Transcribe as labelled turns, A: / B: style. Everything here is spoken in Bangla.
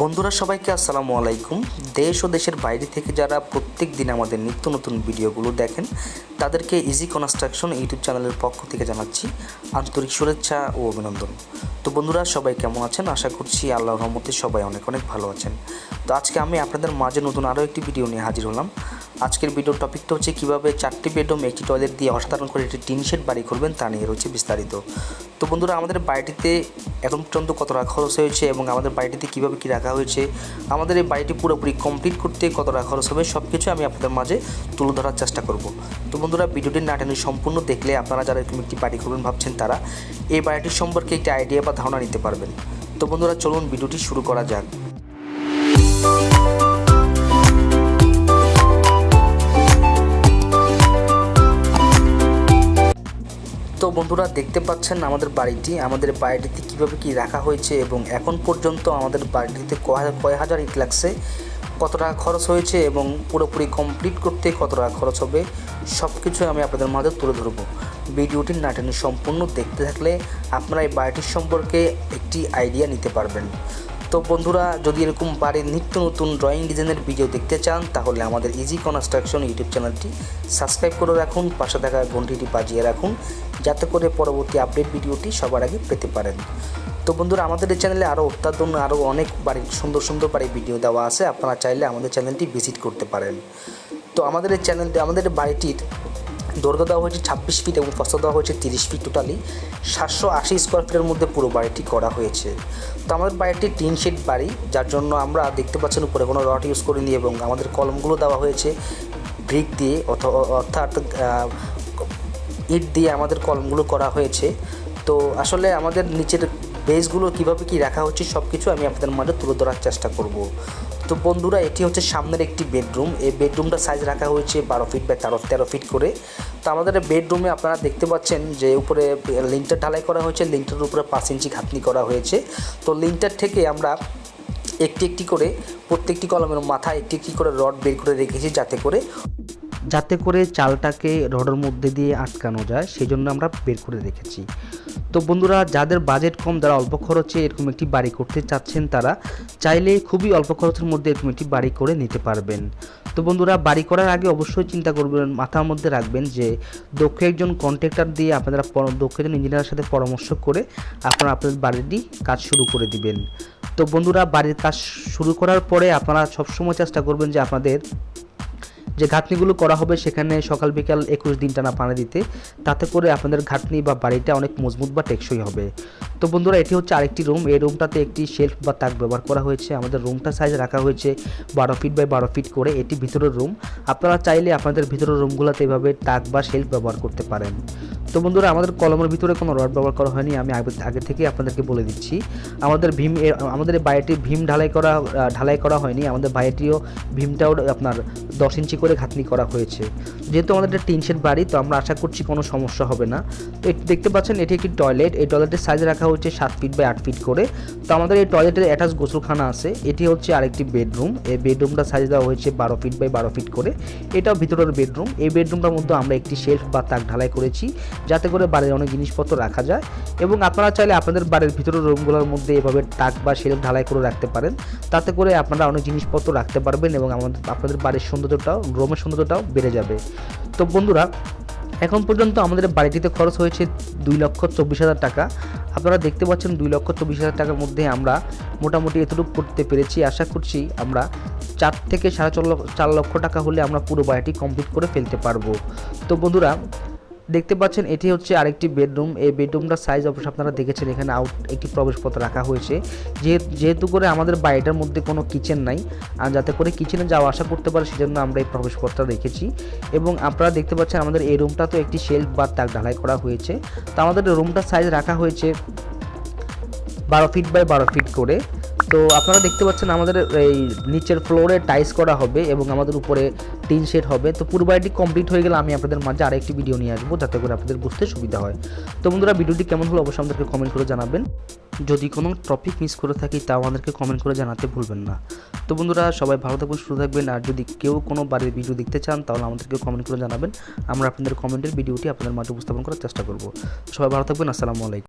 A: বন্ধুরা, সবাইকে আসসালামু আলাইকুম। দেশ ও দেশের বাইরে থেকে যারা প্রত্যেক দিন আমাদের নিত্য নতুন ভিডিওগুলো দেখেন, তাদেরকে ইজি কনস্ট্রাকশন ইউটিউব চ্যানেলের পক্ষ থেকে জানাচ্ছি আন্তরিক শুভেচ্ছা ও অভিনন্দন। তো বন্ধুরা, সবাই কেমন আছেন? আশা করছি আল্লাহ রহমতে সবাই অনেক অনেক ভালো আছেন। তো আজকে আমি আপনাদের মাঝে নতুন আরও একটি ভিডিও নিয়ে হাজির হলাম। আজকের ভিডিওর টপিকটা হচ্ছে কীভাবে চারটি বেডরুম, একটি টয়লেট দিয়ে অসাধারণ করে একটি টিন শেড বাড়ি করবেন তা নিয়ে রয়েছে বিস্তারিত। তো বন্ধুরা, আমাদের বাড়িটিতে এখন পর্যন্ত কত টাকা খরচ হয়েছে এবং আমাদের বাড়িটিতে কীভাবে কী রাখা হয়েছে, আমাদের এই বাড়িটি পুরোপুরি কমপ্লিট করতে কত টাকা খরচ হবে সব কিছু আমি আপনাদের মাঝে তুলে ধরার চেষ্টা করব। তো বন্ধুরা, ভিডিওটি নাটানি সম্পূর্ণ দেখলে আপনারা যারা এরকম একটি বাড়ি করবেন ভাবছেন তারা এই বাড়িটির সম্পর্কে একটি আইডিয়া বা ধারণা নিতে পারবেন। তো বন্ধুরা, চলুন ভিডিওটি শুরু করা যাক। বন্ধুরা দেখতে পাচ্ছেন আমাদের বাড়িটি, আমাদের বাড়িটিতে কীভাবে কি রাখা হয়েছে এবং এখন পর্যন্ত আমাদের বাড়িটিতে কয় হাজার ইট লাগছে, কত টাকা খরচ হয়েছে এবং পুরোপুরি কমপ্লিট করতে কত টাকা খরচ হবে সব কিছু আমি আপনাদের মাঝে তুলে ধরবো। ভিডিওটি নাটানি সম্পূর্ণ দেখতে থাকলে আপনারা এই বাড়িটির সম্পর্কে একটি আইডিয়া নিতে পারবেন। তো বন্ধুরা, যদি এরকম বাড়ির নিত্য নতুন ড্রয়িং ডিজাইনের ভিডিও দেখতে চান, তাহলে আমাদের ইজি কনস্ট্রাকশন ইউটিউব চ্যানেলটি সাবস্ক্রাইব করে রাখুন, পাশে থাকা ঘন্টিটি বাজিয়ে রাখুন, যাতে করে পরবর্তী আপডেট ভিডিওটি সবার আগে পেতে পারেন। তো বন্ধুরা, আমাদের এই চ্যানেলে আরও অত্যাধুন আরও অনেক বাড়ির সুন্দর সুন্দর বাড়ির ভিডিও দেওয়া আছে, আপনারা চাইলে আমাদের চ্যানেলটি ভিজিট করতে পারেন। তো আমাদের এই চ্যানেলটি আমাদের বাড়িটির দৈর্ঘ্য দেওয়া হয়েছে ছাব্বিশ ফিট এবং প্রস্তাব দেওয়া হয়েছে তিরিশ ফিট টোটালি সাতশো আশি স্কোয়ার ফিটের মধ্যে পুরো বাড়িটি করা হয়েছে। তো আমাদের বাড়িটি টিন শেড বাড়ি, যার জন্য আমরা দেখতে পাচ্ছেন উপরে কোনো রড ইউজ করিনি এবং আমাদের কলমগুলো দেওয়া হয়েছে ব্রিক দিয়ে অর্থাৎ ইট দিয়ে আমাদের কলমগুলো করা হয়েছে। তো আসলে আমাদের নিচের বেসগুলো কীভাবে কি রাখা হচ্ছে সব কিছু আমি আপনাদের মাঝে তুলে ধরার চেষ্টা করব। তো বন্ধুরা, এটি হচ্ছে সামনের একটি বেডরুম। এই বেডরুমটা সাইজ রাখা হয়েছে বারো ফিট বা তেরো তেরো ফিট করে। তো আমাদের বেডরুমে আপনারা দেখতে পাচ্ছেন যে উপরে লিঙ্কটা ঢালাই করা হয়েছে। লিঙ্কটার উপরে পাঁচ ইঞ্চি খাতনি করা হয়েছে। তো লিঙ্কটার থেকে আমরা একটি একটি করে প্রত্যেকটি কলমের মাথায় একটি একটি করে রড বের করে রেখেছি যাতে করে যাতে করে চালটাকে রডের মধ্যে দিয়ে আটকানো যায় সেই জন্য আমরা বের করে রেখেছি। তো বন্ধুরা, যাদের বাজেট কম, যারা অল্প খরচে এরকম একটি বাড়ি করতে চাচ্ছেন তারা চাইলে খুবই অল্প খরচের মধ্যে এরকম একটি বাড়ি করে নিতে পারবেন। তো বন্ধুরা, বাড়ি করার আগে অবশ্যই চিন্তা করবেন, মাথার মধ্যে রাখবেন যে দক্ষ একজন কন্ট্রাক্টর দিয়ে আপনারা দক্ষ একজন ইঞ্জিনিয়ারের সাথে পরামর্শ করে আপনারা আপনাদের বাড়িটি কাজ শুরু করে দিবেন। তো বন্ধুরা, বাড়ির কাজ শুরু করার পরে আপনারা সবসময় চেষ্টা করবেন যে আপনাদের যে ঘাটনিগুলো করা হবে সেখানে সকাল বিকাল একুশ দিন টানা পানি দিতে, তাতে করে আপনাদের ঘাটনি বা বাড়িটা অনেক মজবুত বা টেকসই হবে। তো বন্ধুরা, এটি হচ্ছে আরেকটি রুম এই রুমটাতে একটি শেলফ বা তাক ব্যবহার করা হয়েছে। আমাদের রুমটা সাইজ রাখা হয়েছে বারো ফিট বাই বারো ফিট করে। এটি ভিতরের রুম আপনারা চাইলে আপনাদের ভিতরের রুমগুলোতে এভাবে তাক বা শেলফ ব্যবহার করতে পারেন। তো বন্ধুরা, আমাদের কলমের ভিতরে কোনো রড ব্যবহার করা হয়নি, আমি আগে থেকে আপনাদেরকে বলে দিচ্ছি। আমাদের ভীম আমাদের বাড়িটি ভীম ঢালাই করা ঢালাই করা হয়নি, আমাদের বাড়িটিও ভীমটাও আপনার দশ ইঞ্চি করে ঘাতনি করা হয়েছে। যেহেতু আমাদের একটা টিন শেড বাড়ি, তো আমরা আশা করছি কোনো সমস্যা হবে না। তো দেখতে পাচ্ছেন, এটি একটি টয়লেট, এই টয়লেটের সাইজ রাখা হচ্ছে সাত ফিট বাই আট ফিট করে। তো আমাদের এই টয়লেটের অ্যাটাচ গোসলখানা আছে, এটি হচ্ছে আরেকটি বেডরুম, এই বেডরুমটা সাইজ দেওয়া হয়েছে বারো ফিট বাই বারো ফিট করে। এটাও ভিতরের বেডরুম, এই বেডরুমটার মধ্যে আমরা একটি শেলফ বা তাক ঢালাই করেছি। যাতে করে বাড়ির অনেক জিনিসপত্র রাখা যায় এবং আপনারা চাইলে আপনাদের বাড়ির ভিতরের রুমগুলোর মধ্যে এভাবে তাক বা শেলফ ঢালাই করে রাখতে পারেন। তাতে করে আপনারা অনেক জিনিসপত্র রাখতে পারবেন এবং আমাদের, আপনাদের বাড়ির সৌন্দর্যটাও, রুমের সৌন্দর্যটাও বেড়ে যাবে। তো বন্ধুরা, এখন পর্যন্ত আমাদের বাড়িটিতে খরচ হয়েছে দুই লক্ষ চব্বিশ হাজার টাকা। আপনারা দেখতে পাচ্ছেন দুই লক্ষ চব্বিশ হাজার টাকার মধ্যে আমরা মোটামুটি এতটুকু করতে পেরেছি। আশা করছি আমরা চার থেকে সাড়ে চার লক্ষ টাকা হলে আমরা পুরো বাড়িটি কমপ্লিট করে ফেলতে পারব। তো বন্ধুরা দেখতে পাচ্ছেন, এটি হচ্ছে আরেকটি বেডরুম। এই বেডরুমটার সাইজ অবশ্য আপনারা দেখেছেন, এখানে আউট একটি প্রবেশপথ রাখা হয়েছে। যেহেতু করে আমাদের বাড়িটার মধ্যে কোনো কিচেন নাই, আর যাতে করে কিচেনে যাওয়া আসা করতে পারে, সেজন্য আমরা এই প্রবেশপথটা রেখেছি। এবং আপনারা দেখতে পাচ্ছেন, আমাদের এই রুমটা তো একটি শেলফ বা তাক ঢালাই করা হয়েছে। তো আমাদের রুমটার সাইজ রাখা হয়েছে বারো ফিট বাই বারো ফিট করে। তো আপনারা দেখতে পাচ্ছেন আমাদের এই নিচের ফ্লোরে টাইস করা হবে এবং আমাদের উপরে টিন শেড হবে। তো পুরো বাড়িটি কমপ্লিট হয়ে গেলে আমি আপনাদের মাঝে আরেকটি ভিডিও নিয়ে আসব, যাতে করে আপনাদের বুঝতে সুবিধা হয়। তো বন্ধুরা ভিডিওটি কেমন হলো অবশ্যই আমাদেরকে কমেন্ট করে জানাবেন। যদি কোনো টপিক মিস করে থাকি, তাও আমাদেরকে কমেন্ট করে জানাতে ভুলবেন না। তো বন্ধুরা, সবাই ভালো থাকবেন, সুস্থ থাকবেন। আর যদি কেউ কোনো বাড়ির ভিডিও দেখতে চান, তাহলে আমাদেরকে কমেন্ট করে জানাবেন। আমরা আপনাদের কমেন্টের ভিডিওটি আপনাদের মাঝে উপস্থাপন করার চেষ্টা করব। সবাই ভালো থাকবেন, আসসালামু আলাইকুম।